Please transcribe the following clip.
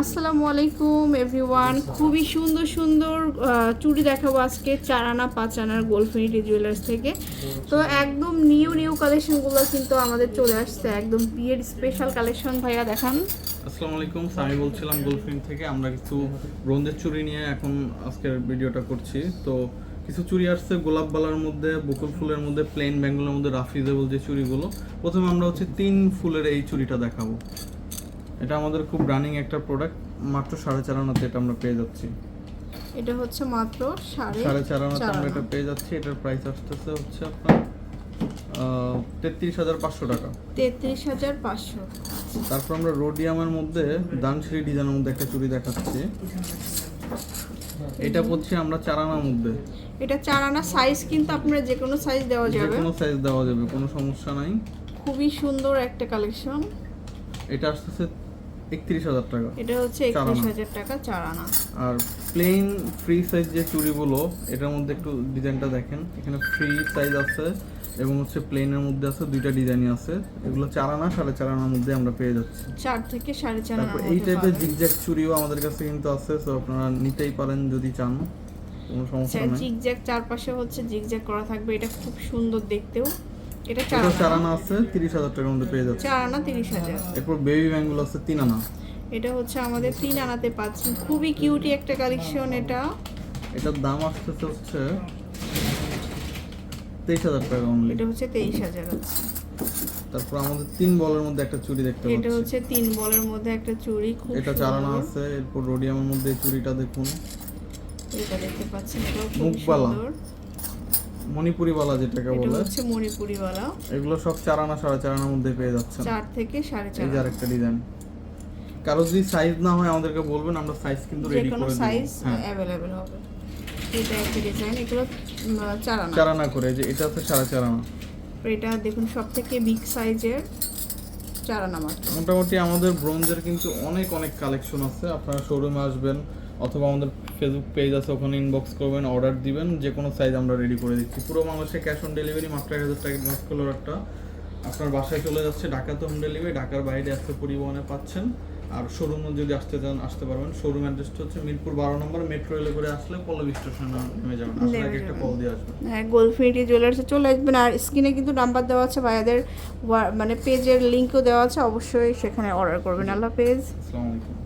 আসসালামু আলাইকুম এভরিওয়ান খুবই সুন্দর সুন্দর চুড়ি দেখাবো আজকে চারানা, পাঁচানার গোলফিনিটি জুয়েলার্স থেকে। তো একদম নিউ নিউ কালেকশনগুলো কিন্তু আমাদের চলে আসছে। একদম বিয়ের স্পেশাল কালেকশন ভাইয়া, দেখান। আসসালামু আলাইকুম আমি বলছিলাম গোলফিন থেকে। আমরা কিছু ব্রোঞ্জের চুড়ি নিয়ে এখন আজকের ভিডিওটা করছি। তো কিছু চুড়ি আসছে গোলাপ বালার মধ্যে, বকুল ফুলের মধ্যে প্লেন ব্যাঙ্গলের মধ্যে রাফিজেবল যে চুড়িগুলো। প্রথমে আমরা হচ্ছে তিন ফুলের এই চুড়িটা দেখাবো। এটা আমাদের খুব রানিং একটা প্রোডাক্ট মাত্র সাড়ে চার আনাতে এটা আমরা পেয়ে যাচ্ছি। এটা হচ্ছে মাত্র সাড়ে সাড়ে চার আনাতে আমরা এটা পেয়ে যাচ্ছি এটার প্রাইস আসতেছে হচ্ছে আপনার তেত্রিশ হাজার পাঁচশো টাকা। তেত্রিশ হাজার পাঁচশো। তারপর আমরা রোডিয়ামের মধ্যে দানশ্রী ডিজাইনের মধ্যে একটা চুড়ি দেখাচ্ছি। এটা হচ্ছে আমরা চারানার মধ্যে। এটা চারানা সাইজ কিন্তু আপনার যে কোনো সাইজ দেওয়া যে যাবে। কোনো সাইজ দেওয়া যাবে কোনো সমস্যা নাই। খুবই সুন্দর একটা কালেকশন এটা আসতেছে একত্রিশ হাজার টাকা। এটা হচ্ছে একত্রিশ হাজার টাকা চারানা আর প্লেন ফ্রি সাইজ যে চুড়িগুলো এটার মধ্যে একটু ডিজাইনটা দেখেন। এখানে ফ্রি সাইজ আছে এবং হচ্ছে প্লেনের মধ্যে আছে দুইটা ডিজাইনই আছে। এগুলো চারানা সাড়ে চারানার মধ্যে আমরা পেয়ে যাচ্ছি। চার থেকে সাড়ে চার তারপর আনার এই টাইপের জিগজ্যাগ চুড়িও আমাদের কাছে কিন্তু আছে তো আপনারা নিতেই পারেন যদি চান। কোনো সমস্যা নেই। জিগজ্যাগ চারপাশে হচ্ছে জিগজ্যাগ করা থাকবে এটা খুব সুন্দর দেখতেও। এটা চারানা চারানা আছে তিরিশ হাজার টাকার মধ্যে পেয়ে যাচ্ছে চারানা তিরিশ হাজার। এরপর বেবি ব্যাঙ্গুলো আছে তিন আনা। এটা হচ্ছে আমাদের তিন আনাতে পাচ্ছেন। খুবই কিউটি একটা কালেকশন এটা। এটার দাম আসতেছে হচ্ছে তেইশ হাজার টাকা অনলি এটা হচ্ছে তেইশ হাজার। আছে তারপর আমাদের তিন বলের মধ্যে একটা চুড়ি দেখতে এটা হচ্ছে তিন বলের মধ্যে একটা চুড়ি খুব এটা সুন্দর। আছে এরপর রোডিয়ামের মধ্যে চুড়িটা দেখুন। এটা দেখতে পাচ্ছেন খুব মুখবালা। সুন্দর মণিপুরি বালা যেটাকে এটা হচ্ছে মণিপুরিওয়ালা। এগুলো সব চার আনা সাড়ে চারানার মধ্যে পেয়ে যাচ্ছেন। চার থেকে সাড়ে চার এই যে আরেকটা ডিজাইন কারও যদি সাইজ না হয় আমাদেরকে বলবেন আমরা সাইজ কিন্তু রেডি করে সাইজ দেব হ্যাঁ। অ্যাভেলেবেল হবে। এটা একটা ডিজাইন এগুলো চার আনা। চার আনা করে যে এটা হচ্ছে সাড়ে চারানা এটা দেখুন সব থেকে বিগ সাইজের মোটামুটি আমাদের ব্রোঞ্জের কিন্তু অনেক অনেক কালেকশন আছে। আপনারা শোরুমে আসবেন অথবা আমাদের ফেসবুক পেজ আছে, ওখানে ইনবক্স করবেন অর্ডার দিবেন যে কোনো সাইজ আমরা রেডি করে দিচ্ছি। পুরো বাংলাদেশে ক্যাশ অন ডেলিভারি মাত্র এক হাজার টাকা অ্যাডভান্স একটা। আপনার বাসায় চলে যাচ্ছে ঢাকাতে হোম ডেলিভারি ঢাকার বাইরে আসতে পরিবহনে পাচ্ছেন। আর শোরুমে যদি আসতে চান আসতে পারবেন। শোরুম অ্যাড্রেসটা হচ্ছে মিরপুর বারো নম্বর মেট্রো রেলে করে আসলে পল্লবী স্টেশন নেমে যাবেন। আসলে একটা। কল দিয়ে আসবেন। হ্যাঁ গোলফিনিটি জুয়েলার্সে চলে আসবেন। আর স্ক্রিনে কিন্তু নাম্বার দেওয়া আছে ভাইয়াদের মানে পেজের লিঙ্কও দেওয়া আছে অবশ্যই সেখানে অর্ডার করবেন। আল্লাহ পেজ আসসালামু আলাইকুম।